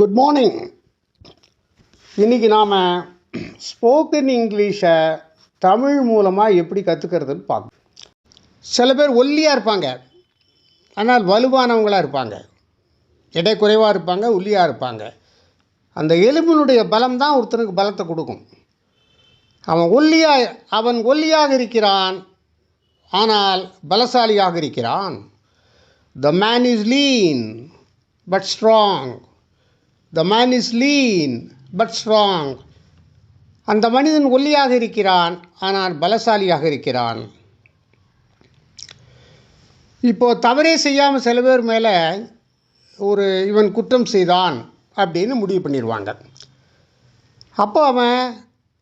Good morning இன்றைக்கி நாம் spoken இங்கிலீஷை தமிழ் மூலமாக எப்படி கற்றுக்கிறதுன்னு பார்க்கணும் சில பேர் ஒல்லியாக இருப்பாங்க. ஆனால் வலுவானவங்களாக இருப்பாங்க. எடை குறைவாக இருப்பாங்க ஒல்லியாக இருப்பாங்க. அந்த எலும்பினுடைய பலம் தான் ஒருத்தனுக்கு பலத்தை கொடுக்கும். அவன் ஒல்லியாக அவன் ஒல்லியாக இருக்கிறான். ஆனால் பலசாலியாக இருக்கிறான். The man is lean but strong the man is lean but strong அந்த மனிதன் ஒல்லியாக இருக்கிறான் ஆனால் பலசாலியாக இருக்கிறான். இப்போது தவறே செய்யாமல் சில பேர் மேலே ஒரு இவன் குற்றம் செய்தான் அப்படின்னு முடிவு பண்ணிடுவாங்க அப்போ அவன்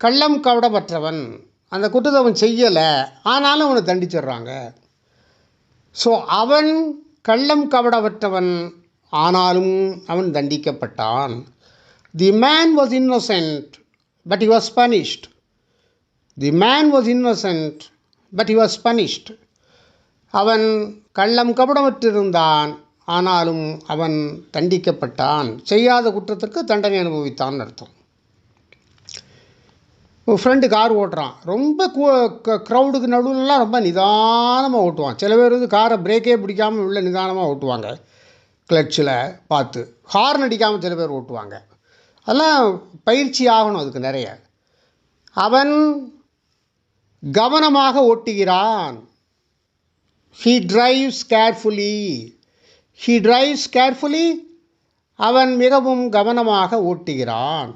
கள்ளம் கவடப்பட்டவன் அந்த குற்றத்தை அவன் செய்யலை ஆனாலும் அவனை தண்டிச்சிடுறாங்க. ஸோ அவன் கள்ளம் கவடப்பட்டவன் ஆனாலும் அவன் தண்டிக்கப்பட்டான். The man was innocent but he was punished the man was innocent but he was punished அவன் கள்ளம் கபடமற்றிருந்தான் ஆனாலும் அவன் தண்டிக்கப்பட்டான். செய்யாத குற்றத்திற்கு தண்டனை அனுபவித்தான் அர்த்தம். ஃப்ரெண்டு கார் ஓட்டுறான். ரொம்ப க்ரௌடுக்கு நடுவுலலாம் ரொம்ப நிதானமாக ஓட்டுவான். சில பேர் வந்து காரை பிரேக்கே பிடிக்காமல் உள்ள நிதானமாக ஓட்டுவாங்க. கிளட்சில் பார்த்து. ஹார்ன் அடிக்காமல் சில பேர் ஓட்டுவாங்க. அதெல்லாம் பயிற்சி ஆகணும் அதுக்கு நிறைய. அவன் கவனமாக ஓட்டுகிறான். He drives carefully he drives carefully அவன் மிகவும் கவனமாக ஓட்டுகிறான்.